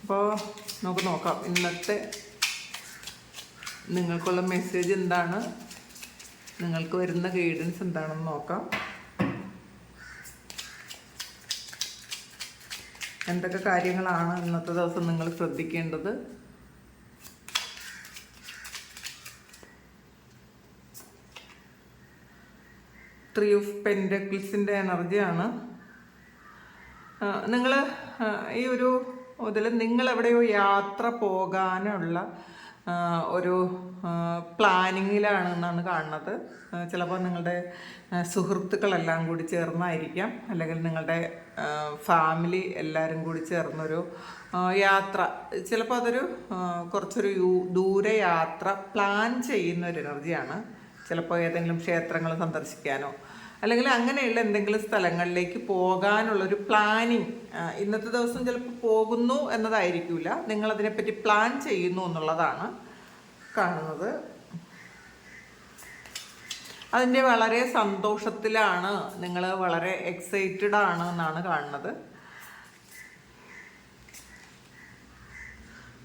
അപ്പോൾ നമുക്ക് നോക്കാം. ഇന്നത്തെ നിങ്ങൾക്കുള്ള മെസ്സേജ് എന്താണ്? നിങ്ങൾക്ക് വരുന്ന ഗൈഡൻസ് എന്താണെന്ന് നോക്കാം. എന്തൊക്കെ കാര്യങ്ങളാണ് ഇന്നത്തെ ദിവസം നിങ്ങൾ ശ്രദ്ധിക്കേണ്ടത്? ത്രീ ഓഫ് പെൻഡക്കിൾസിന്റെ എനർജിയാണ് നിങ്ങൾ ഈ ഒരു ഇതിൽ നിങ്ങൾ എവിടെയോ യാത്ര പോകാനുള്ള ഒരു ഒരു പ്ലാനിങ്ങിലാണെന്നാണ് കാണുന്നത്. ചിലപ്പോൾ നിങ്ങളുടെ സുഹൃത്തുക്കളെല്ലാം കൂടി ചേർന്നായിരിക്കാം. അല്ലെങ്കിൽ നിങ്ങളുടെ ഫാമിലി എല്ലാവരും കൂടി ചേർന്നൊരു യാത്ര. ചിലപ്പോൾ അതൊരു കുറച്ചൊരു ദൂര യാത്ര പ്ലാൻ ചെയ്യുന്ന ഒരു എനർജിയാണ്. ചിലപ്പോൾ ഏതെങ്കിലും ക്ഷേത്രങ്ങൾ സന്ദർശിക്കാനോ അല്ലെങ്കിൽ അങ്ങനെയുള്ള എന്തെങ്കിലും സ്ഥലങ്ങളിലേക്ക് പോകാനുള്ളൊരു പ്ലാനിങ് ഇന്നത്തെ ദിവസം ചിലപ്പോൾ പോകുന്നു എന്നതായിരിക്കില്ല നിങ്ങൾ അതിനെപ്പറ്റി പ്ലാൻ ചെയ്യുന്നു എന്നുള്ളതാണ് കാണുന്നത്. അതിന്റെ വളരെ സന്തോഷത്തിലാണ് നിങ്ങൾ വളരെ എക്സൈറ്റഡ് ആണ് എന്നാണ് കാണുന്നത്.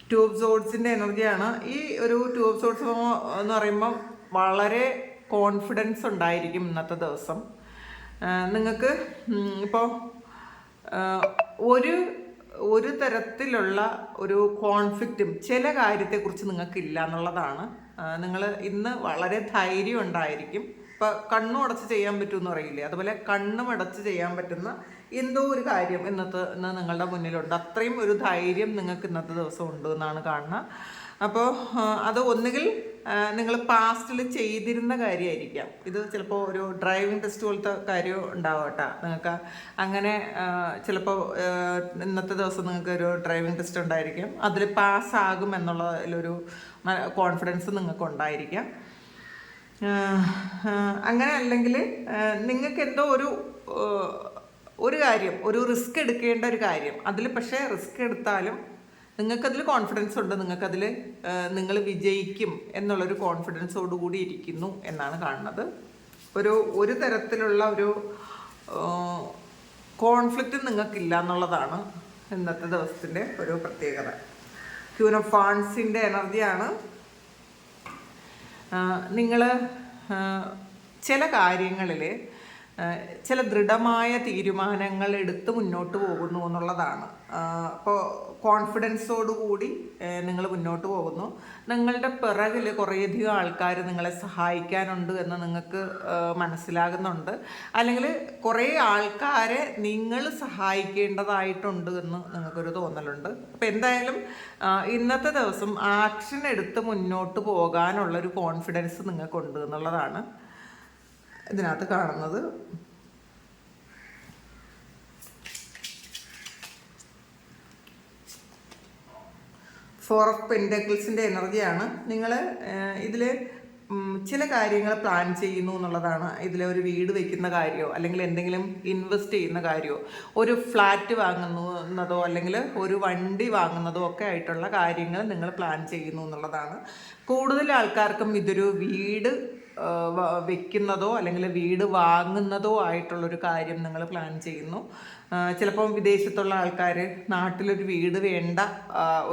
ട്യൂബ് സോഡ്സിന്റെ എനർജിയാണ് ഈ ഒരു ട്യൂബ് സോഡ്സ് എന്ന് പറയുമ്പം വളരെ കോൺഫിഡൻസ് ഉണ്ടായിരിക്കും ഇന്നത്തെ ദിവസം. നിങ്ങൾക്ക് ഇപ്പോൾ ഒരു ഒരു തരത്തിലുള്ള ഒരു കോൺഫ്ലിക്റ്റും ചില കാര്യത്തെക്കുറിച്ച് നിങ്ങൾക്കില്ല എന്നുള്ളതാണ്. നിങ്ങൾ ഇന്ന് വളരെ ധൈര്യം ഉണ്ടായിരിക്കും. ഇപ്പോൾ കണ്ണും അടച്ച് ചെയ്യാൻ പറ്റുമെന്ന് അറിയില്ലേ അതുപോലെ കണ്ണും അടച്ച് ചെയ്യാൻ പറ്റുന്ന എന്തോ ഒരു കാര്യം ഇന്നത്തെ ഇന്ന് നിങ്ങളുടെ മുന്നിലുണ്ട്. അത്രയും ഒരു ധൈര്യം നിങ്ങൾക്ക് ഇന്നത്തെ ദിവസം ഉണ്ട് എന്നാണ് കാണുന്നത്. അപ്പോൾ അത് ഒന്നുകിൽ നിങ്ങൾ പാസ്റ്റിൽ ചെയ്തിരുന്ന കാര്യമായിരിക്കാം ഇത് ചിലപ്പോൾ ഒരു ഡ്രൈവിംഗ് ടെസ്റ്റ് പോലത്തെ കാര്യം ഉണ്ടാവട്ടെ. നിങ്ങൾക്ക് അങ്ങനെ ചിലപ്പോൾ ഇന്നത്തെ ദിവസം നിങ്ങൾക്ക് ഒരു ഡ്രൈവിംഗ് ടെസ്റ്റ് ഉണ്ടായിരിക്കും. അതിൽ പാസ്സാകും എന്നുള്ളതിലൊരു കോൺഫിഡൻസ് നിങ്ങൾക്ക് ഉണ്ടായിരിക്കാം. അങ്ങനെ അല്ലെങ്കിൽ നിങ്ങൾക്ക് എന്തോ ഒരു ഒരു കാര്യം ഒരു റിസ്ക് എടുക്കേണ്ട ഒരു കാര്യം. അതിൽ പക്ഷേ റിസ്ക് എടുത്താലും നിങ്ങൾക്കതിൽ കോൺഫിഡൻസ് ഉണ്ട്. നിങ്ങൾക്കതിൽ നിങ്ങൾ വിജയിക്കും എന്നുള്ളൊരു കോൺഫിഡൻസോടു കൂടി ഇരിക്കുന്നു എന്നാണ് കാണുന്നത്. ഒരു ഒരു തരത്തിലുള്ള ഒരു കോൺഫ്ലിക്റ്റ് നിങ്ങൾക്കില്ല എന്നുള്ളതാണ് ഇന്നത്തെ ദിവസത്തിന്റെ ഒരു പ്രത്യേകത. ക്യൂൻ ഓഫ് ഫാൺസിന്റെ എനർജിയാണ്. നിങ്ങൾ ചില കാര്യങ്ങളിൽ ചില ദൃഢമായ തീരുമാനങ്ങൾ എടുത്ത് മുന്നോട്ട് പോകുന്നു എന്നുള്ളതാണ്. അപ്പോൾ കോൺഫിഡൻസോടുകൂടി നിങ്ങൾ മുന്നോട്ട് പോകുന്നു. നിങ്ങളുടെ പിറകിൽ കുറേയധികം ആൾക്കാർ നിങ്ങളെ സഹായിക്കാനുണ്ട് എന്ന് നിങ്ങൾക്ക് മനസ്സിലാകുന്നുണ്ട്. അല്ലെങ്കിൽ കുറേ ആൾക്കാരെ നിങ്ങൾ സഹായിക്കേണ്ടതായിട്ടുണ്ട് എന്ന് നിങ്ങൾക്കൊരു തോന്നലുണ്ട്. അപ്പോൾ എന്തായാലും ഇന്നത്തെ ദിവസം ആക്ഷൻ എടുത്ത് മുന്നോട്ട് പോകാനുള്ളൊരു കോൺഫിഡൻസ് നിങ്ങൾക്കുണ്ട് എന്നുള്ളതാണ്. ഇതിനകത്ത് കാണുന്നത്. ഫോർ ഓഫ് പെൻഡക്കിൾസിന്റെ എനർജിയാണ് നിങ്ങൾ ഇതിൽ ചില കാര്യങ്ങൾ പ്ലാൻ ചെയ്യുന്നു എന്നുള്ളതാണ്. ഇതിൽ ഒരു വീട് വെക്കുന്ന കാര്യമോ അല്ലെങ്കിൽ എന്തെങ്കിലും ഇൻവെസ്റ്റ് ചെയ്യുന്ന കാര്യമോ ഒരു ഫ്ലാറ്റ് വാങ്ങുന്നു എന്നതോ അല്ലെങ്കിൽ ഒരു വണ്ടി വാങ്ങുന്നതോ ഒക്കെ ആയിട്ടുള്ള കാര്യങ്ങൾ നിങ്ങൾ പ്ലാൻ ചെയ്യുന്നു എന്നുള്ളതാണ്. കൂടുതൽ ആൾക്കാർക്കും ഇതൊരു വീട് വെക്കുന്നതോ അല്ലെങ്കിൽ വീട് വാങ്ങുന്നതോ ആയിട്ടുള്ളൊരു കാര്യം നിങ്ങൾ പ്ലാൻ ചെയ്യുന്നു. ചിലപ്പം വിദേശത്തുള്ള ആൾക്കാർ നാട്ടിലൊരു വീട് വേണ്ട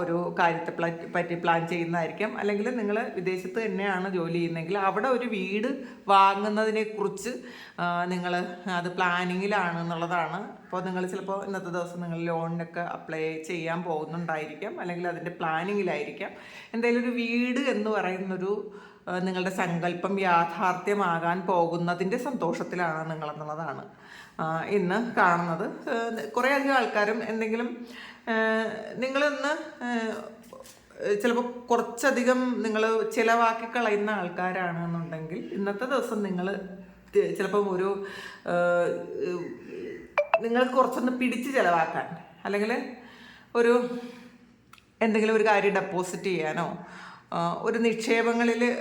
ഒരു കാര്യത്തെ പറ്റി പ്ലാൻ ചെയ്യുന്നതായിരിക്കും. അല്ലെങ്കിൽ നിങ്ങൾ വിദേശത്ത് തന്നെയാണ് ജോലി ചെയ്യുന്നതെങ്കിൽ അവിടെ ഒരു വീട് വാങ്ങുന്നതിനെക്കുറിച്ച് നിങ്ങൾ അത് പ്ലാനിങ്ങിലാണ് എന്നുള്ളതാണ്. അപ്പോൾ നിങ്ങൾ ചിലപ്പോൾ ഇന്നത്തെ ദിവസം നിങ്ങൾ ലോണിനൊക്കെ അപ്ലൈ ചെയ്യാൻ പോകുന്നുണ്ടായിരിക്കാം. അല്ലെങ്കിൽ അതിന്റെ പ്ലാനിങ്ങിലായിരിക്കാം എന്തായാലും ഒരു വീട് എന്ന് പറയുന്നൊരു നിങ്ങളുടെ സങ്കല്പം യാഥാർത്ഥ്യമാകാൻ പോകുന്നതിന്റെ സന്തോഷത്തിലാണ് നിങ്ങളെന്നുള്ളതാണ്. ഇന്ന് കാണുന്നത് കുറേയധികം ആൾക്കാരും എന്തെങ്കിലും നിങ്ങളിന്ന് ചിലപ്പോൾ കുറച്ചധികം നിങ്ങൾ ചിലവാക്കി കളയുന്ന ആൾക്കാരാണെന്നുണ്ടെങ്കിൽ ഇന്നത്തെ ദിവസം നിങ്ങൾ ചിലപ്പം ഒരു നിങ്ങൾ കുറച്ചൊന്ന് പിടിച്ച് ചിലവാക്കാൻ അല്ലെങ്കിൽ ഒരു എന്തെങ്കിലും ഒരു കാര്യം ഡെപ്പോസിറ്റ് ചെയ്യാനോ ഒരു നിക്ഷേപങ്ങളിൽ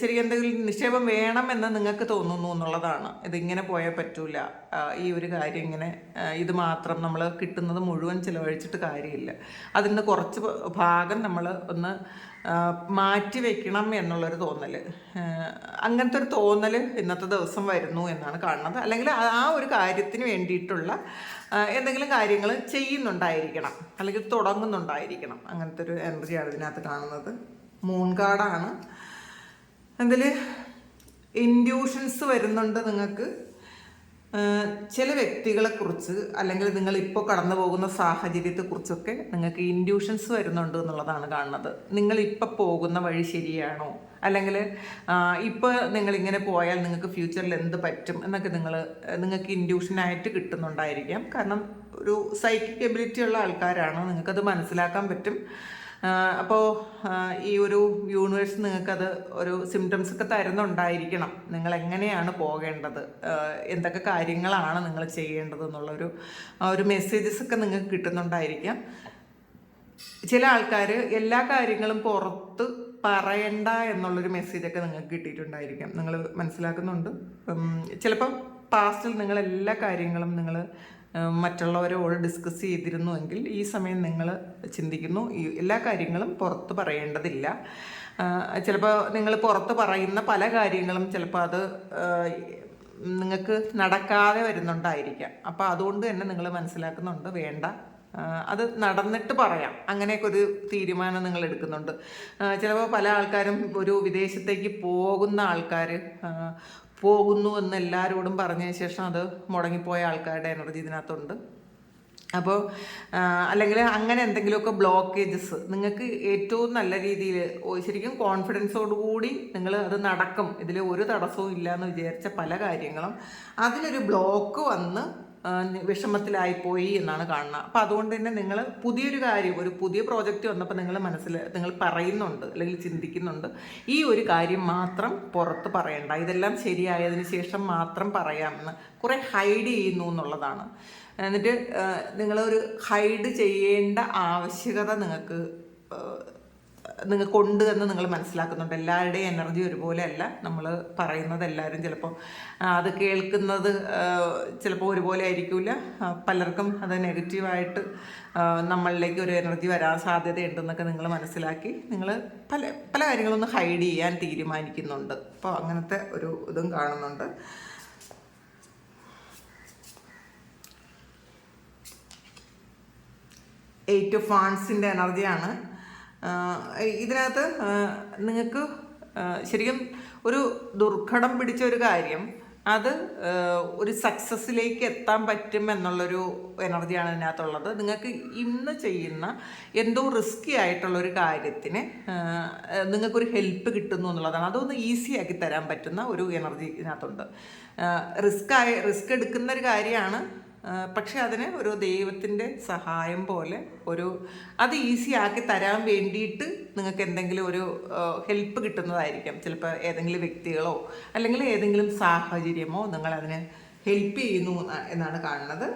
ശരി എന്തെങ്കിലും നിക്ഷേപം വേണമെന്ന് നിങ്ങൾക്ക് തോന്നുന്നു എന്നുള്ളതാണ്. ഇതിങ്ങനെ പോയാൽ പറ്റൂല. ഈ ഒരു കാര്യം ഇങ്ങനെ ഇത് മാത്രം നമ്മൾ കിട്ടുന്നത് മുഴുവൻ ചിലവഴിച്ചിട്ട് കാര്യമില്ല. അതിൽ നിന്ന് കുറച്ച് ഭാഗം നമ്മൾ ഒന്ന് മാറ്റി വെക്കണം എന്നുള്ളൊരു തോന്നൽ. അങ്ങനത്തെ ഒരു തോന്നൽ ഇന്നത്തെ ദിവസം വരുന്നു എന്നാണ് കാണുന്നത്. അല്ലെങ്കിൽ ആ- ആ ഒരു കാര്യത്തിന് വേണ്ടിയിട്ടുള്ള എന്തെങ്കിലും കാര്യങ്ങൾ ചെയ്യുന്നുണ്ടായിരിക്കണം. അല്ലെങ്കിൽ തുടങ്ങുന്നുണ്ടായിരിക്കണം. അങ്ങനത്തെ ഒരു എനർജിയാണ് ഇതിനകത്ത് കാണുന്നത്. മൂൺ കാർഡാണ് അതിൽ ഇൻഡ്യൂഷൻസ് വരുന്നുണ്ട് നിങ്ങൾക്ക്. ചില വ്യക്തികളെക്കുറിച്ച് അല്ലെങ്കിൽ നിങ്ങൾ ഇപ്പോൾ കടന്നു പോകുന്ന സാഹചര്യത്തെക്കുറിച്ചൊക്കെ നിങ്ങൾക്ക് ഇൻഡ്യൂഷൻസ് വരുന്നുണ്ട് എന്നുള്ളതാണ് കാണുന്നത്. നിങ്ങൾ ഇപ്പോൾ പോകുന്ന വഴി ശരിയാണോ? അല്ലെങ്കിൽ ഇപ്പോൾ നിങ്ങളിങ്ങനെ പോയാൽ നിങ്ങൾക്ക് ഫ്യൂച്ചറിൽ എന്ത് പറ്റും എന്നൊക്കെ നിങ്ങൾ നിങ്ങൾക്ക് ഇൻഡ്യൂഷനായിട്ട് കിട്ടുന്നുണ്ടായിരിക്കാം. കാരണം ഒരു സൈക്കിക് എബിലിറ്റി ഉള്ള ആൾക്കാരാണ്. നിങ്ങൾക്കത് മനസ്സിലാക്കാൻ പറ്റും. അപ്പോൾ ഈ ഒരു യൂണിവേഴ്സ് നിങ്ങൾക്കത് ഒരു സിംറ്റംസ് ഒക്കെ തരുന്നുണ്ടായിരിക്കണം. നിങ്ങൾ എങ്ങനെയാണ് പോകേണ്ടത് എന്തൊക്കെ കാര്യങ്ങളാണ് നിങ്ങൾ ചെയ്യേണ്ടത് എന്നുള്ളൊരു ഒരു മെസ്സേജസ് ഒക്കെ നിങ്ങൾക്ക് കിട്ടുന്നുണ്ടായിരിക്കാം. ചില ആൾക്കാർ എല്ലാ കാര്യങ്ങളും പുറത്ത് പറയണ്ട എന്നുള്ളൊരു മെസ്സേജൊക്കെ നിങ്ങൾക്ക് കിട്ടിയിട്ടുണ്ടായിരിക്കാം. നിങ്ങൾ മനസ്സിലാക്കുന്നുണ്ട്? ചിലപ്പം പാസ്റ്റിൽ നിങ്ങൾ എല്ലാ കാര്യങ്ങളും നിങ്ങൾ മറ്റുള്ളവരോട് ഡിസ്കസ് ചെയ്തിരുന്നുവെങ്കിൽ ഈ സമയം നിങ്ങൾ ചിന്തിക്കുന്നു. എല്ലാ കാര്യങ്ങളും പുറത്ത് പറയേണ്ടതില്ല. ചിലപ്പോൾ നിങ്ങൾ പുറത്ത് പറയുന്ന പല കാര്യങ്ങളും ചിലപ്പോൾ അത് നിങ്ങൾക്ക് നടക്കാതെ വരുന്നുണ്ടായിരിക്കാം. അപ്പോൾ അതുകൊണ്ട് തന്നെ നിങ്ങൾ മനസ്സിലാക്കുന്നുണ്ട് വേണ്ട. അത് നടന്നിട്ട് പറയാം. അങ്ങനെയൊക്കെ ഒരു തീരുമാനം നിങ്ങൾ എടുക്കുന്നുണ്ട്. ചിലപ്പോൾ പല ആൾക്കാരും ഒരു വിദേശത്തേക്ക് പോകുന്ന ആൾക്കാർ പോകുന്നു എന്ന് എല്ലാവരോടും പറഞ്ഞതിന് ശേഷം അത് മുടങ്ങിപ്പോയ ആൾക്കാരുടെ എനർജി ഇതിനകത്തുണ്ട്. അപ്പോൾ അല്ലെങ്കിൽ അങ്ങനെ എന്തെങ്കിലുമൊക്കെ ബ്ലോക്കേജസ് നിങ്ങൾക്ക് ഏറ്റവും നല്ല രീതിയിൽ ശരിക്കും കോൺഫിഡൻസോടുകൂടി നിങ്ങൾ അത് നടക്കും. ഇതിൽ ഒരു തടസ്സവും ഇല്ല എന്ന് വിചാരിച്ച പല കാര്യങ്ങളും. അതിലൊരു ബ്ലോക്ക് വന്ന് വിഷമത്തിലായിപ്പോയി എന്നാണ് കാണുന്നത് അപ്പോൾ അതുകൊണ്ട് തന്നെ നിങ്ങൾ പുതിയൊരു കാര്യം ഒരു പുതിയ പ്രോജക്റ്റ് വന്നപ്പോൾ നിങ്ങൾ മനസ്സിൽ നിങ്ങൾ പറയുന്നുണ്ട് അല്ലെങ്കിൽ ചിന്തിക്കുന്നുണ്ട്. ഈ ഒരു കാര്യം മാത്രം പുറത്ത് പറയണ്ട. ഇതെല്ലാം ശരിയായതിന് ശേഷം മാത്രം പറയാമെന്ന്. കുറേ ഹൈഡ് ചെയ്യുന്നു എന്നുള്ളതാണ്. എന്നിട്ട് നിങ്ങളൊരു ഹൈഡ് ചെയ്യേണ്ട ആവശ്യകത നിങ്ങൾക്ക് നിങ്ങൾക്ക് ഉണ്ട് എന്ന് നിങ്ങൾ മനസ്സിലാക്കുന്നുണ്ട്. എല്ലാവരുടെയും എനർജി ഒരുപോലെ അല്ല നമ്മൾ പറയുന്നത് എല്ലാവരും ചിലപ്പോൾ അത് കേൾക്കുന്നത് ചിലപ്പോൾ ഒരുപോലെ ആയിരിക്കില്ല പലർക്കും അത് നെഗറ്റീവായിട്ട് നമ്മളിലേക്ക് ഒരു എനർജി വരാൻ സാധ്യതയുണ്ടെന്നൊക്കെ നിങ്ങൾ മനസ്സിലാക്കി നിങ്ങൾ പല പല കാര്യങ്ങളൊന്ന് ഹൈഡ് ചെയ്യാൻ തീരുമാനിക്കുന്നുണ്ട്. അപ്പോൾ അങ്ങനത്തെ ഒരു ഇതും കാണുന്നുണ്ട്. എയ്റ്റ് ഓഫ് ഫാൻസിന്റെ എനർജിയാണ് ഇതിനകത്ത് നിങ്ങൾക്ക് ശരിക്കും ഒരു ദുർഘടം പിടിച്ച ഒരു കാര്യം അത് ഒരു സക്സസ്സിലേക്ക് എത്താൻ പറ്റും എന്നുള്ളൊരു എനർജിയാണ് ഇതിനകത്തുള്ളത്. നിങ്ങൾക്ക് ഇന്ന് ചെയ്യുന്ന എന്തോ റിസ്കി ആയിട്ടുള്ള ഒരു കാര്യത്തിന് നിങ്ങൾക്കൊരു ഹെൽപ്പ് കിട്ടുന്നു എന്നുള്ളതാണ്. അതൊന്ന് ഈസി ആക്കി തരാൻ പറ്റുന്ന ഒരു എനർജി ഇതിനകത്തുണ്ട്. റിസ്ക് ആയി റിസ്ക് എടുക്കുന്ന ഒരു കാര്യമാണ് പക്ഷെ അതിന് ഒരു ദൈവത്തിന്റെ സഹായം പോലെ ഒരു അത് ഈസി ആക്കി തരാൻ വേണ്ടിയിട്ട് നിങ്ങൾക്ക് എന്തെങ്കിലും ഒരു ഹെൽപ്പ് കിട്ടുന്നതായിരിക്കും. ചിലപ്പോൾ ഏതെങ്കിലും വ്യക്തികളോ അല്ലെങ്കിൽ ഏതെങ്കിലും സാഹചര്യമോ നിങ്ങൾ അതിനെ ഹെൽപ്പ് ചെയ്യുന്നു എന്നാണ് കാണുന്നത്.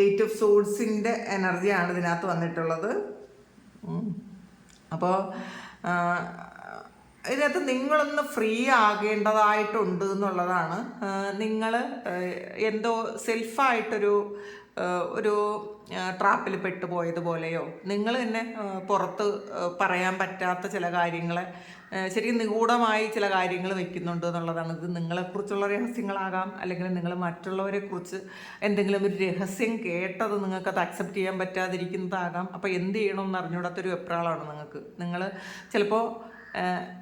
എയ്റ്റ് ഓഫ് സോഡ്സിന്റെ എനർജിയാണ് ഇതിനകത്ത് വന്നിട്ടുള്ളത്. അപ്പോൾ ഇതിനകത്ത് നിങ്ങളൊന്ന് ഫ്രീ ആകേണ്ടതായിട്ടുണ്ട് എന്നുള്ളതാണ്. നിങ്ങൾ എന്തോ സെൽഫായിട്ടൊരു ഒരു ട്രാപ്പിൽ പെട്ടുപോയതുപോലെയോ? നിങ്ങൾ തന്നെ പുറത്ത് പറയാൻ പറ്റാത്ത ചില കാര്യങ്ങളെ ശരിക്കും നിഗൂഢമായി ചില കാര്യങ്ങൾ വെക്കുന്നുണ്ട് എന്നുള്ളതാണ്. ഇത് നിങ്ങളെക്കുറിച്ചുള്ള രഹസ്യങ്ങളാകാം അല്ലെങ്കിൽ നിങ്ങൾ മറ്റുള്ളവരെക്കുറിച്ച് എന്തെങ്കിലും ഒരു രഹസ്യം കേട്ടത് നിങ്ങൾക്ക് അത് അക്സെപ്റ്റ് ചെയ്യാൻ പറ്റാതിരിക്കുന്നതാകാം. അപ്പോൾ എന്ത് ചെയ്യണമെന്ന് അറിഞ്ഞൂടാത്തൊരു വെപ്രാളമാണ് നിങ്ങൾക്ക്. നിങ്ങൾ ചിലപ്പോൾ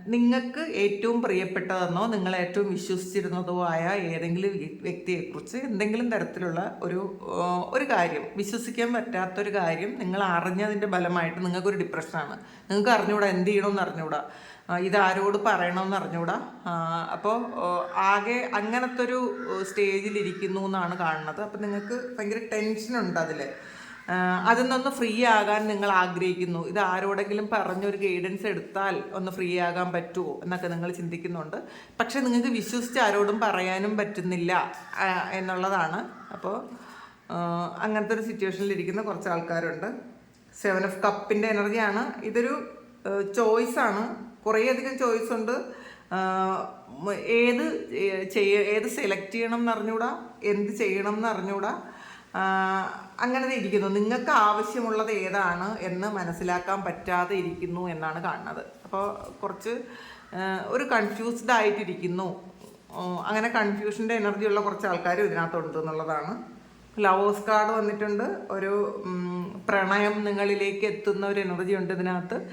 നിങ്ങൾക്ക് ഏറ്റവും പ്രിയപ്പെട്ടതെന്നോ നിങ്ങൾ ഏറ്റവും വിശ്വസിച്ചിരുന്നതോ ആയ ഏതെങ്കിലും വ്യക്തിയെക്കുറിച്ച് എന്തെങ്കിലും തരത്തിലുള്ള ഒരു ഒരു കാര്യം വിശ്വസിക്കാൻ പറ്റാത്തൊരു കാര്യം നിങ്ങൾ അറിഞ്ഞതിന്റെ ഫലമായിട്ട് നിങ്ങൾക്കൊരു ഡിപ്രഷനാണ്. നിങ്ങൾക്ക് അറിഞ്ഞുകൂടാ എന്ത് ചെയ്യണമെന്ന് അറിഞ്ഞുകൂടാ ഇതാരോട് പറയണമെന്ന് അറിഞ്ഞുകൂടാ അപ്പോൾ ആകെ അങ്ങനത്തെ ഒരു സ്റ്റേജിലിരിക്കുന്നു എന്നാണ് കാണുന്നത്. അപ്പം നിങ്ങൾക്ക് ഭയങ്കര ടെൻഷനുണ്ട് അതിൽ. അതിൽ നിന്നൊന്ന് ഫ്രീ ആകാൻ നിങ്ങൾ ആഗ്രഹിക്കുന്നു. ഇത് ആരോടെങ്കിലും പറഞ്ഞൊരു ഗൈഡൻസ് എടുത്താൽ ഒന്ന് ഫ്രീ ആകാൻ പറ്റുമോ എന്നൊക്കെ നിങ്ങൾ ചിന്തിക്കുന്നുണ്ട്. പക്ഷെ നിങ്ങൾക്ക് വിശ്വസിച്ച് ആരോടും പറയാനും പറ്റുന്നില്ല എന്നുള്ളതാണ്. അപ്പോൾ അങ്ങനത്തെ ഒരു സിറ്റുവേഷനിൽ ഇരിക്കുന്ന കുറച്ച് ആൾക്കാരുണ്ട്. സെവൻ ഓഫ് കപ്പിന്റെ എനർജിയാണ് ഇതൊരു ചോയ്സാണ് കുറേയധികം ചോയ്സ് ഉണ്ട്. ഏത് ചെയ്യ ഏത് സെലക്ട് ചെയ്യണം എന്നറിഞ്ഞൂടാ എന്ത് ചെയ്യണം എന്ന് അറിഞ്ഞൂടാ ആഹ് അങ്ങനെ ഇരിക്കുന്നു. നിങ്ങൾക്ക് ആവശ്യമുള്ളത് ഏതാണ് എന്ന് മനസ്സിലാക്കാൻ പറ്റാതെ ഇരിക്കുന്നു എന്നാണ് കാണുന്നത്. അപ്പോൾ കുറച്ച് ഒരു കൺഫ്യൂസ്ഡ് ആയിട്ടിരിക്കുന്നു. അങ്ങനെ കൺഫ്യൂഷന്റെ എനർജിയുള്ള കുറച്ച് ആൾക്കാർ ഇതിനകത്തുണ്ട് എന്നുള്ളതാണ്. ലവേഴ്സ് കാർഡ് വന്നിട്ടുണ്ട്. ഒരു പ്രണയം നിങ്ങളിലേക്ക് എത്തുന്ന ഒരു എനർജി ഉണ്ട് ഇതിനകത്ത്.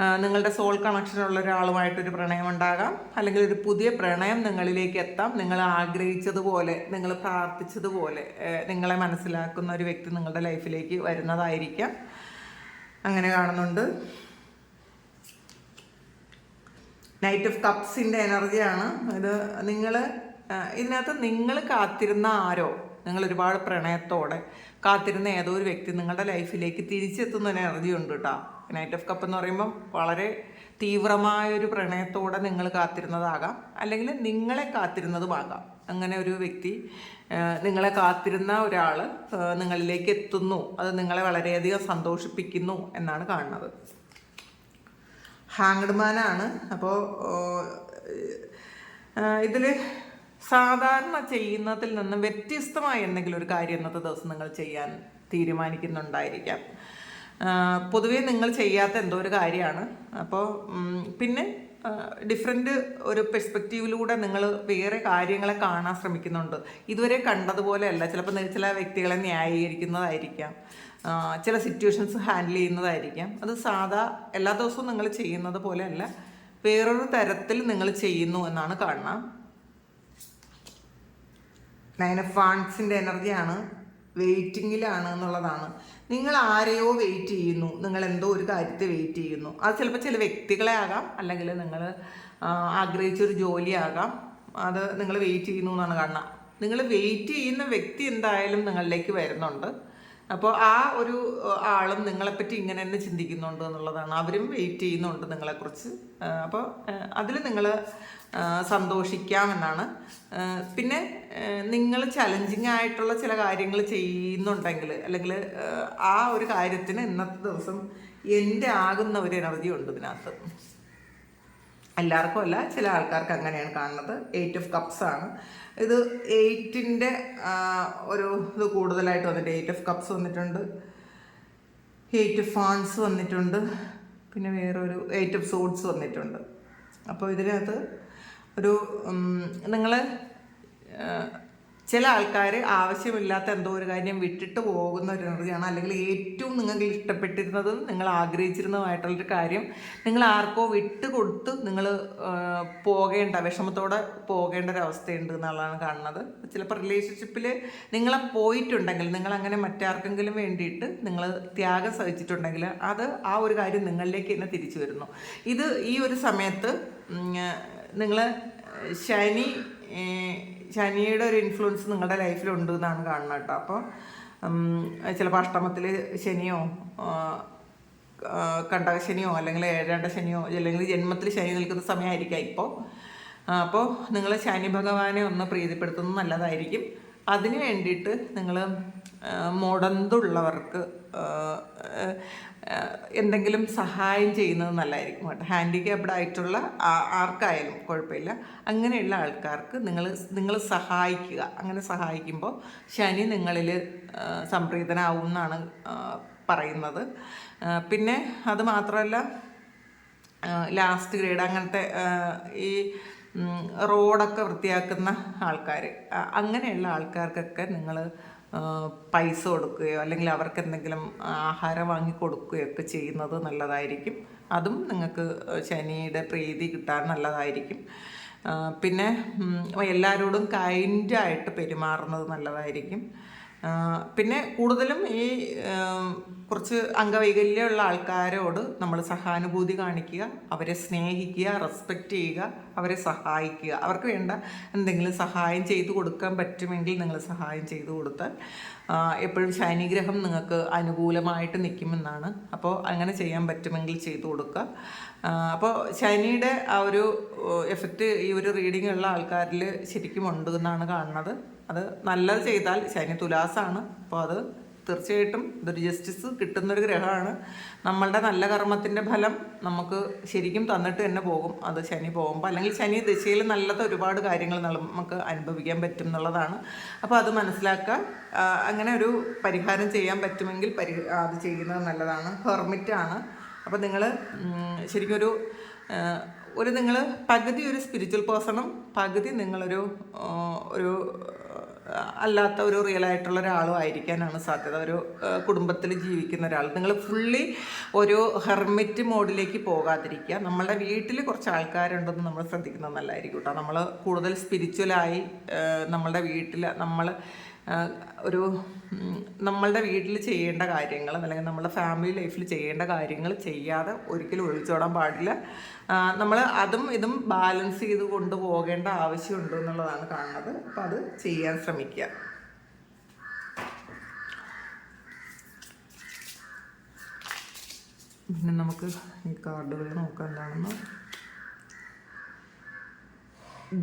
നിങ്ങളുടെ സോൾ കണക്ഷനുള്ള ഒരാളുമായിട്ടൊരു പ്രണയം ഉണ്ടാകാം. അല്ലെങ്കിൽ ഒരു പുതിയ പ്രണയം നിങ്ങളിലേക്ക് എത്താം. നിങ്ങൾ ആഗ്രഹിച്ചതുപോലെ നിങ്ങൾ പ്രാർത്ഥിച്ചതുപോലെ നിങ്ങളെ മനസ്സിലാക്കുന്ന ഒരു വ്യക്തി നിങ്ങളുടെ ലൈഫിലേക്ക് വരുന്നതായിരിക്കാം. അങ്ങനെ കാണുന്നുണ്ട്. നൈറ്റ് ഓഫ് കപ്സിന്റെ എനർജിയാണ് ഇത് നിങ്ങൾ ഇതിനകത്ത് നിങ്ങൾ കാത്തിരുന്ന ആരോ നിങ്ങൾ ഒരുപാട് പ്രണയത്തോടെ കാത്തിരുന്ന ഏതോ ഒരു വ്യക്തി നിങ്ങളുടെ ലൈഫിലേക്ക് തിരിച്ചെത്തുന്ന എനർജി ഉണ്ട് കേട്ടോ നൈറ്റ് ഓഫ് കപ്പ് എന്ന് പറയുമ്പം വളരെ തീവ്രമായ ഒരു പ്രണയത്തോടെ നിങ്ങൾ കാത്തിരുന്നതാകാം. അല്ലെങ്കിൽ നിങ്ങളെ കാത്തിരുന്നതുമാകാം. അങ്ങനെ ഒരു വ്യക്തി നിങ്ങളെ കാത്തിരുന്ന ഒരാൾ നിങ്ങളിലേക്ക് എത്തുന്നു. അത് നിങ്ങളെ വളരെയധികം സന്തോഷിപ്പിക്കുന്നു എന്നാണ് കാണുന്നത്. ഹാങ്ഡ് മാനാണ് അപ്പോൾ ഇതിൽ സാധാരണ ചെയ്യുന്നതിൽ നിന്നും വ്യത്യസ്തമായ എന്തെങ്കിലും ഒരു കാര്യം ഇന്നത്തെ ദിവസം നിങ്ങൾ ചെയ്യാൻ തീരുമാനിക്കുന്നുണ്ടായിരിക്കാം. പൊതുവേ നിങ്ങൾ ചെയ്യാത്ത എന്തോ ഒരു കാര്യമാണ്. അപ്പോൾ പിന്നെ ഡിഫറെന്റ് ഒരു പെർസ്പെക്റ്റീവിലൂടെ നിങ്ങൾ വേറെ കാര്യങ്ങളെ കാണാൻ ശ്രമിക്കുന്നുണ്ട്. ഇതുവരെ കണ്ടതുപോലെ അല്ല ചിലപ്പോൾ ചില വ്യക്തികളെ ന്യായീകരിക്കുന്നതായിരിക്കാം. ചില സിറ്റുവേഷൻസ് ഹാൻഡിൽ ചെയ്യുന്നതായിരിക്കാം. അത് സാധാ എല്ലാ ദിവസവും നിങ്ങൾ ചെയ്യുന്നത് പോലെയല്ല. വേറൊരു തരത്തിൽ നിങ്ങൾ ചെയ്യുന്നു എന്നാണ് കാണുന്നത് നയൻ ഓഫ് ഫാൻസിന്റെ എനർജിയാണ് വെയിറ്റിങ്ങിലാണ് എന്നുള്ളതാണ് നിങ്ങൾ ആരെയോ വെയിറ്റ് ചെയ്യുന്നു. നിങ്ങൾ എന്തോ ഒരു കാര്യത്തെ വെയിറ്റ് ചെയ്യുന്നു. അത് ചിലപ്പോൾ ചില വ്യക്തികളെ ആകാം അല്ലെങ്കിൽ നിങ്ങൾ ആഗ്രഹിച്ചൊരു ജോലിയാകാം അത് നിങ്ങൾ വെയിറ്റ് ചെയ്യുന്നു എന്നാണ് കാണുന്നത്. നിങ്ങൾ വെയിറ്റ് ചെയ്യുന്ന വ്യക്തി എന്തായാലും നിങ്ങളിലേക്ക് വരുന്നുണ്ട്. അപ്പോൾ ആ ഒരു ആളും നിങ്ങളെപ്പറ്റി ഇങ്ങനെ തന്നെ ചിന്തിക്കുന്നുണ്ട് എന്നുള്ളതാണ്. അവരും വെയിറ്റ് ചെയ്യുന്നുണ്ട് നിങ്ങളെക്കുറിച്ച്. അപ്പോൾ അതിൽ നിങ്ങൾ സന്തോഷിക്കാമെന്നാണ്. പിന്നെ നിങ്ങൾ ചലഞ്ചിങ് ആയിട്ടുള്ള ചില കാര്യങ്ങൾ ചെയ്യുന്നുണ്ടെങ്കിൽ അല്ലെങ്കിൽ ആ ഒരു കാര്യത്തിന് ഇന്നത്തെ ദിവസം എന്റെ ആകുന്ന ഒരു എനർജി ഉണ്ട് ഇതിനകത്ത്. എല്ലാവർക്കും അല്ല ചില ആൾക്കാർക്ക് അങ്ങനെയാണ് കാണുന്നത്. എയ്റ്റ് ഓഫ് കപ്സ് ആണ്. ഇത് എയ്റ്റിന്റെ ഒരു ഇത് കൂടുതലായിട്ട് വന്നിട്ട് എയ്റ്റ് ഓഫ് കപ്സ് വന്നിട്ടുണ്ട്. എയ്റ്റ് ഓഫ് ഫാൻസ് വന്നിട്ടുണ്ട്. പിന്നെ വേറൊരു എയ്റ്റ് ഓഫ് സോഡ്സ് വന്നിട്ടുണ്ട്. അപ്പോൾ ഇതിനകത്ത് ഒരു നിങ്ങൾ ചില ആൾക്കാർ ആവശ്യമില്ലാത്ത എന്തോ ഒരു കാര്യം വിട്ടിട്ട് പോകുന്ന ഒരു എനർജിയാണ്. അല്ലെങ്കിൽ ഏറ്റവും നിങ്ങൾക്ക് ഇഷ്ടപ്പെട്ടിരുന്നതും നിങ്ങൾ ആഗ്രഹിച്ചിരുന്നതുമായിട്ടുള്ളൊരു കാര്യം നിങ്ങൾ ആർക്കോ വിട്ട് കൊടുത്ത് നിങ്ങൾ പോകേണ്ട വിഷമത്തോടെ പോകേണ്ട ഒരു അവസ്ഥയുണ്ട് എന്നുള്ളതാണ് കാണുന്നത്. ചിലപ്പോൾ റിലേഷൻഷിപ്പിൽ നിങ്ങളെ പോയിട്ടുണ്ടെങ്കിൽ നിങ്ങൾ അങ്ങനെ മറ്റാർക്കെങ്കിലും വേണ്ടിയിട്ട് നിങ്ങൾ ത്യാഗം സഹിച്ചിട്ടുണ്ടെങ്കിൽ അത് ആ ഒരു കാര്യം നിങ്ങളിലേക്ക് തന്നെ തിരിച്ചു വരുന്നു. ഇത് ഈ ഒരു സമയത്ത് നിങ്ങൾ ശനി ശനിയുടെ ഒരു ഇൻഫ്ലുവൻസ് നിങ്ങളുടെ ലൈഫിലുണ്ട് എന്നാണ് കാണുന്നത് കേട്ടോ. അപ്പോൾ ചിലപ്പോൾ അഷ്ടമത്തിൽ ശനിയോ കണ്ടകശനിയോ അല്ലെങ്കിൽ ഏഴാണ്ട ശനിയോ അല്ലെങ്കിൽ ജന്മത്തിൽ ശനി നിൽക്കുന്ന സമയമായിരിക്കാം ഇപ്പോൾ അപ്പോൾ നിങ്ങൾ ശനി ഭഗവാനെ ഒന്ന് പ്രീതിപ്പെടുത്തുന്നത് നല്ലതായിരിക്കും. അതിന് വേണ്ടിയിട്ട് നിങ്ങൾ മുടന്തുള്ളവർക്ക് എന്തെങ്കിലും സഹായം ചെയ്യുന്നത് നല്ലതായിരിക്കും കേട്ടോ. ഹാൻഡിക്യാപ്ഡ് ആയിട്ടുള്ള ആർക്കായാലും കുഴപ്പമില്ല. അങ്ങനെയുള്ള ആൾക്കാർക്ക് നിങ്ങൾ നിങ്ങൾ സഹായിക്കുക. അങ്ങനെ സഹായിക്കുമ്പോൾ ശനി നിങ്ങളിൽ സംപ്രീതനാവും എന്നാണ് പറയുന്നത്. പിന്നെ അത് മാത്രമല്ല ലാസ്റ്റ് ഗ്രേഡ് അങ്ങനത്തെ ഈ റോഡൊക്കെ വൃത്തിയാക്കുന്ന ആൾക്കാർ അങ്ങനെയുള്ള ആൾക്കാർക്കൊക്കെ നിങ്ങൾ പൈസ കൊടുക്കുകയോ അല്ലെങ്കിൽ അവർക്ക് എന്തെങ്കിലും ആഹാരം വാങ്ങി കൊടുക്കുകയോ ഒക്കെ ചെയ്യുന്നത് നല്ലതായിരിക്കും. അതും നിങ്ങൾക്ക് ശനിയുടെ പ്രീതി കിട്ടാൻ നല്ലതായിരിക്കും. പിന്നെ എല്ലാവരോടും കൈൻഡായിട്ട് പെരുമാറുന്നത് നല്ലതായിരിക്കും. പിന്നെ കൂടുതലും ഈ കുറച്ച് അംഗവൈകല്യമുള്ള ആൾക്കാരോട് നമ്മൾ സഹാനുഭൂതി കാണിക്കുക അവരെ സ്നേഹിക്കുക റെസ്പെക്റ്റ് ചെയ്യുക അവരെ സഹായിക്കുക. അവർക്ക് വേണ്ട എന്തെങ്കിലും സഹായം ചെയ്തു കൊടുക്കാൻ പറ്റുമെങ്കിൽ നിങ്ങൾ സഹായം ചെയ്തു കൊടുത്താൽ എപ്പോഴും ശനിഗ്രഹം നിങ്ങൾക്ക് അനുകൂലമായിട്ട് നിൽക്കുമെന്നാണ്. അപ്പോൾ അങ്ങനെ ചെയ്യാൻ പറ്റുമെങ്കിൽ ചെയ്തു കൊടുക്കുക. അപ്പോൾ ശനിയുടെ ആ ഒരു എഫക്റ്റ് ഈ ഒരു റീഡിംഗ് ഉള്ള ആൾക്കാരിൽ ശരിക്കും ഉണ്ട് എന്നാണ് കാണുന്നത്. അത് നല്ലത് ചെയ്താൽ ശനി തുലാസാണ്. അപ്പോൾ അത് തീർച്ചയായിട്ടും ഇതൊരു ജസ്റ്റിസ് കിട്ടുന്നൊരു ഗ്രഹമാണ്. നമ്മളുടെ നല്ല കർമ്മത്തിന്റെ ഫലം നമുക്ക് ശരിക്കും തന്നിട്ട് തന്നെ പോകും. അത് ശനി പോകുമ്പോൾ അല്ലെങ്കിൽ ശനി ദിശയിൽ നല്ലത് ഒരുപാട് കാര്യങ്ങൾ നമുക്ക് അനുഭവിക്കാൻ പറ്റും എന്നുള്ളതാണ്. അപ്പോൾ അത് മനസ്സിലാക്കുക അങ്ങനെ ഒരു പരിഹാരം ചെയ്യാൻ പറ്റുമെങ്കിൽ പരി അത് ചെയ്യുന്നത് നല്ലതാണ്. ഹെർമിറ്റാണ് അപ്പോൾ നിങ്ങൾ ശരിക്കും ഒരു ഒരു നിങ്ങൾ പകുതി ഒരു സ്പിരിച്വൽ പേഴ്സണും പകുതി നിങ്ങളൊരു ഒരു അല്ലാത്ത ഒരു റിയൽ ആയിട്ടുള്ള ഒരാളും ആയിരിക്കാനാണ് സാധ്യത. ഒരു കുടുംബത്തിൽ ജീവിക്കുന്ന ഒരാൾ. നിങ്ങൾ ഫുള്ളി ഒരു ഹെർമിറ്റ് മോഡിലേക്ക് പോകാതിരിക്കുക. നമ്മളുടെ വീട്ടിൽ കുറച്ച് ആൾക്കാരുണ്ടെന്ന് നമ്മൾ ശ്രദ്ധിക്കുന്നത് നല്ലതായിരിക്കും കേട്ടോ. നമ്മൾ കൂടുതൽ സ്പിരിച്വലായി നമ്മളുടെ വീട്ടിൽ നമ്മൾ ഒരു നമ്മളുടെ വീട്ടിൽ ചെയ്യേണ്ട കാര്യങ്ങൾ അല്ലെങ്കിൽ നമ്മുടെ ഫാമിലി ലൈഫിൽ ചെയ്യേണ്ട കാര്യങ്ങൾ ചെയ്യാതെ ഒരിക്കലും ഒഴിച്ചോടാൻ പാടില്ല. നമ്മൾ അതും ഇതും ബാലൻസ് ചെയ്ത് കൊണ്ടുപോകേണ്ട ആവശ്യമുണ്ട് എന്നുള്ളതാണ് കാണുന്നത്. അപ്പോൾ അത് ചെയ്യാൻ ശ്രമിക്കുക. പിന്നെ നമുക്ക് ഈ കാർഡുകൾ നോക്കാം എന്താണെന്ന്.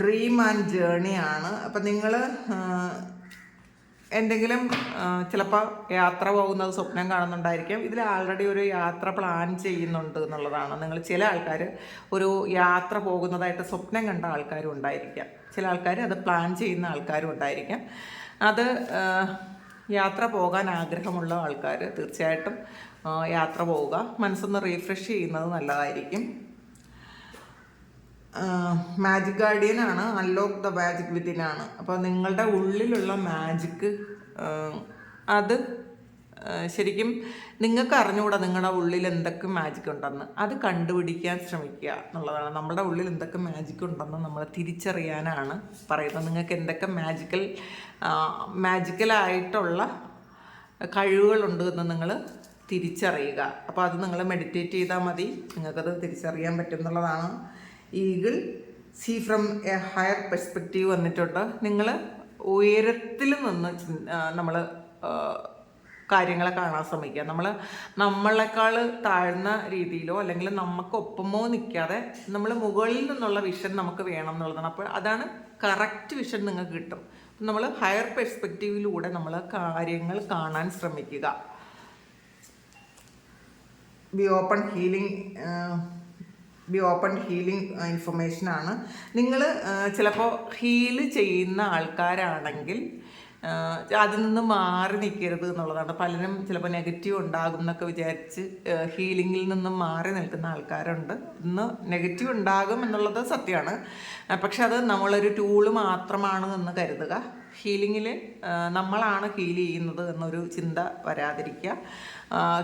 ഡ്രീം ആൻഡ് ആണ്. അപ്പം നിങ്ങൾ എന്തെങ്കിലും ചിലപ്പോൾ യാത്ര പോകുന്നത് സ്വപ്നം കാണുന്നുണ്ടായിരിക്കും. ഇതിൽ ആൾറെഡി ഒരു യാത്ര പ്ലാൻ ചെയ്യുന്നുണ്ട് എന്നുള്ളതാണ്. നിങ്ങൾ ചില ആൾക്കാർ ഒരു യാത്ര പോകുന്നതായിട്ട് സ്വപ്നം കണ്ട ആൾക്കാരും ഉണ്ടായിരിക്കാം. ചില ആൾക്കാർ അത് പ്ലാൻ ചെയ്യുന്ന ആൾക്കാരും ഉണ്ടായിരിക്കാം. അത് യാത്ര പോകാൻ ആഗ്രഹമുള്ള ആൾക്കാർ തീർച്ചയായിട്ടും യാത്ര പോവുക. മനസ്സൊന്ന് റീഫ്രഷ് ചെയ്യുന്നത് നല്ലതായിരിക്കും. മാജിക് ഗാർഡിയൻ ആണ് അൺലോക്ക് ദ മാജിക് വിത്തിൻ ആണ്. അപ്പോൾ നിങ്ങളുടെ ഉള്ളിലുള്ള മാജിക്ക് അത് ശരിക്കും നിങ്ങൾക്ക് അറിഞ്ഞുകൂടാ നിങ്ങളുടെ ഉള്ളിൽ എന്തൊക്കെ മാജിക് ഉണ്ടെന്ന്. അത് കണ്ടുപിടിക്കാൻ ശ്രമിക്കുക എന്നുള്ളതാണ്. നമ്മുടെ ഉള്ളിൽ എന്തൊക്കെ മാജിക് ഉണ്ടെന്ന് നമ്മൾ തിരിച്ചറിയാനാണ് പറയുന്നത്. നിങ്ങൾക്ക് എന്തൊക്കെ മാജിക്കൽ മാജിക്കലായിട്ടുള്ള കഴിവുകളുണ്ട് എന്ന് നിങ്ങൾ തിരിച്ചറിയുക. അപ്പോൾ അത് നിങ്ങൾ മെഡിറ്റേറ്റ് ചെയ്താൽ മതി. നിങ്ങൾക്കത് തിരിച്ചറിയാൻ പറ്റും എന്നുള്ളതാണ്. Eagle see from a higher perspective വന്നിട്ടുണ്ട്. നിങ്ങൾ ഉയരത്തിൽ നിന്ന് നമ്മൾ കാര്യങ്ങളെ കാണാൻ ശ്രമിക്കുക. നമ്മൾ നമ്മളെക്കാൾ താഴ്ന്ന രീതിയിലോ അല്ലെങ്കിൽ നമുക്കൊപ്പമോ നിൽക്കാതെ നമ്മൾ മുകളിൽ നിന്നുള്ള വിഷൻ നമുക്ക് വേണം എന്നുള്ളതാണ്. അപ്പോൾ അതാണ് കറക്റ്റ് വിഷൻ നിങ്ങൾക്ക് കിട്ടും. നമ്മൾ ഹയർ പെർസ്പെക്റ്റീവിലൂടെ നമ്മൾ കാര്യങ്ങൾ കാണാൻ ശ്രമിക്കുക. Be open healing be open healing information ആണ്. നിങ്ങൾ ചിലപ്പോൾ ഹീൽ ചെയ്യുന്ന ആൾക്കാരാണെങ്കിൽ ആ, അതിൽ നിന്ന് മാറി നിൽക്കരുത് എന്നുള്ളതാണ്. പലരും ചിലപ്പോൾ നെഗറ്റീവ് ഉണ്ടാകും എന്നൊക്കെ വിചാരിച്ച് ഹീലിങ്ങിൽ നിന്നും മാറി നിൽക്കുന്ന ആൾക്കാരുണ്ട്. ഇന്ന് നെഗറ്റീവ് ഉണ്ടാകും എന്നുള്ളത് സത്യമാണ്. പക്ഷെ അത് നമ്മളൊരു ടൂൾ മാത്രമാണ് എന്ന് കരുതുക. ഹീലിങ്ങിൽ നമ്മളാണ് ഹീൽ ചെയ്യുന്നത് എന്നൊരു ചിന്ത വരാതിരിക്കുക.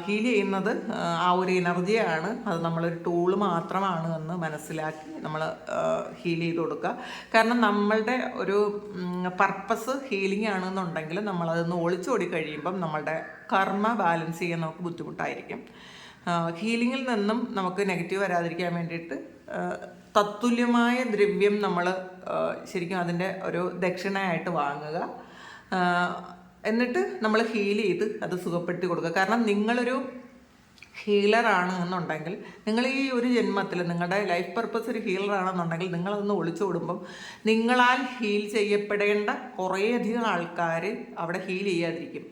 ഹീൽ ചെയ്യുന്നത് ആ, ഒരു എനർജിയാണ് അത് നമ്മളൊരു ടൂൾ മാത്രമാണ് എന്ന് മനസ്സിലാക്കി നമ്മൾ ഹീൽ ചെയ്ത് കൊടുക്കുക. കാരണം നമ്മളുടെ ഒരു പർപ്പസ് ഹീലിംഗ് ആണെന്നുണ്ടെങ്കിൽ നമ്മളതൊന്ന് ഒളിച്ചോടി കഴിയുമ്പം നമ്മളുടെ കർമ്മ ബാലൻസ് ചെയ്യാൻ നമുക്ക് ബുദ്ധിമുട്ടായിരിക്കും. ഹീലിങ്ങിൽ നിന്നും നമുക്ക് നെഗറ്റീവ് വരാതിരിക്കാൻ വേണ്ടിയിട്ട് തത്തുല്യമായ ദ്രവ്യം നമ്മൾ ശരിക്കും അതിന്റെ ഒരു ദക്ഷിണയായിട്ട് വാങ്ങുക. എന്നിട്ട് നമ്മൾ ഹീൽ ചെയ്ത് അത് സുഖപ്പെടുത്തി കൊടുക്കുക. കാരണം നിങ്ങളൊരു ഹീലറാണ് എന്നുണ്ടെങ്കിൽ നിങ്ങൾ ഈ ഒരു ജന്മത്തിൽ നിങ്ങളുടെ ലൈഫ് പർപ്പസ് ഒരു ഹീലറാണെന്നുണ്ടെങ്കിൽ നിങ്ങളതൊന്ന് ഒളിച്ചോടുമ്പം നിങ്ങളാൽ ഹീൽ ചെയ്യപ്പെടേണ്ട കുറേയധികം ആൾക്കാർ അവിടെ ഹീൽ ചെയ്യാതിരിക്കും.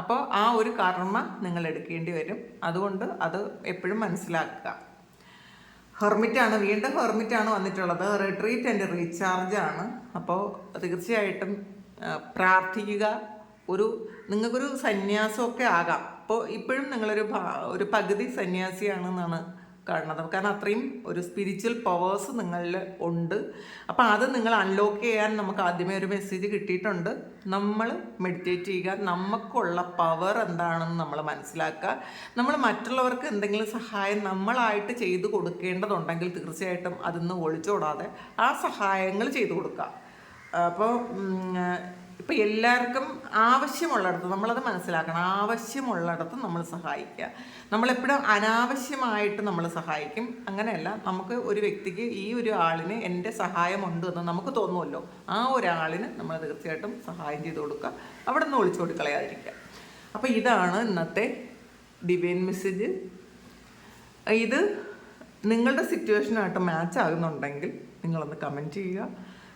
അപ്പോൾ ആ ഒരു കർമ്മ നിങ്ങൾ എടുക്കേണ്ടി വരും. അതുകൊണ്ട് അത് എപ്പോഴും മനസ്സിലാക്കുക. ഹെർമിറ്റാണ് വീണ്ടും ഹെർമിറ്റാണ് വന്നിട്ടുള്ളത്. റിട്രീറ്റ് ആൻഡ് റീചാർജ് ആണ്. അപ്പോൾ തീർച്ചയായിട്ടും പ്രാർത്ഥിക്കുക ഒരു നിങ്ങൾക്കൊരു സന്യാസമൊക്കെ ആകാം. അപ്പോൾ ഇപ്പോഴും നിങ്ങളൊരു ഒരു പകുതി സന്യാസിയാണെന്നാണ് കാണുന്നത്. കാരണം അത്രയും ഒരു സ്പിരിച്വൽ പവേഴ്സ് നിങ്ങളിൽ ഉണ്ട്. അപ്പോൾ അത് നിങ്ങൾ അൺലോക്ക് ചെയ്യാൻ നമുക്ക് ആദ്യമേ ഒരു മെസ്സേജ് കിട്ടിയിട്ടുണ്ട്. നമ്മൾ മെഡിറ്റേറ്റ് ചെയ്യുക. നമുക്കുള്ള പവർ എന്താണെന്ന് നമ്മൾ മനസ്സിലാക്കുക. നമ്മൾ മറ്റുള്ളവർക്ക് എന്തെങ്കിലും സഹായം നമ്മളായിട്ട് ചെയ്തു കൊടുക്കേണ്ടതുണ്ടെങ്കിൽ തീർച്ചയായിട്ടും അതിന്ന് ഒളിച്ചോടാതെ ആ സഹായങ്ങൾ ചെയ്തു കൊടുക്കുക. അപ്പോൾ ഇപ്പം എല്ലാവർക്കും ആവശ്യമുള്ളിടത്ത് നമ്മളത് മനസ്സിലാക്കണം. ആവശ്യമുള്ളിടത്ത് നമ്മൾ സഹായിക്കുക. നമ്മളെപ്പോഴും അനാവശ്യമായിട്ട് നമ്മൾ സഹായിക്കും. അങ്ങനെയല്ല നമുക്ക് ഒരു വ്യക്തിക്ക് ഈ ഒരു ആളിന് എന്റെ സഹായമുണ്ട് എന്ന് നമുക്ക് തോന്നുമല്ലോ. ആ ഒരാളിന് നമ്മൾ തീർച്ചയായിട്ടും സഹായം ചെയ്ത് കൊടുക്കുക. അവിടെ നിന്ന് ഒളിച്ചു കൊടുക്കളയാതിരിക്കുക. അപ്പോൾ ഇതാണ് ഇന്നത്തെ ഡിവൈൻ മെസ്സേജ്. ഇത് നിങ്ങളുടെ സിറ്റുവേഷനായിട്ട് മാച്ച് ആകുന്നുണ്ടെങ്കിൽ നിങ്ങളൊന്ന് കമന്റ് ചെയ്യുക.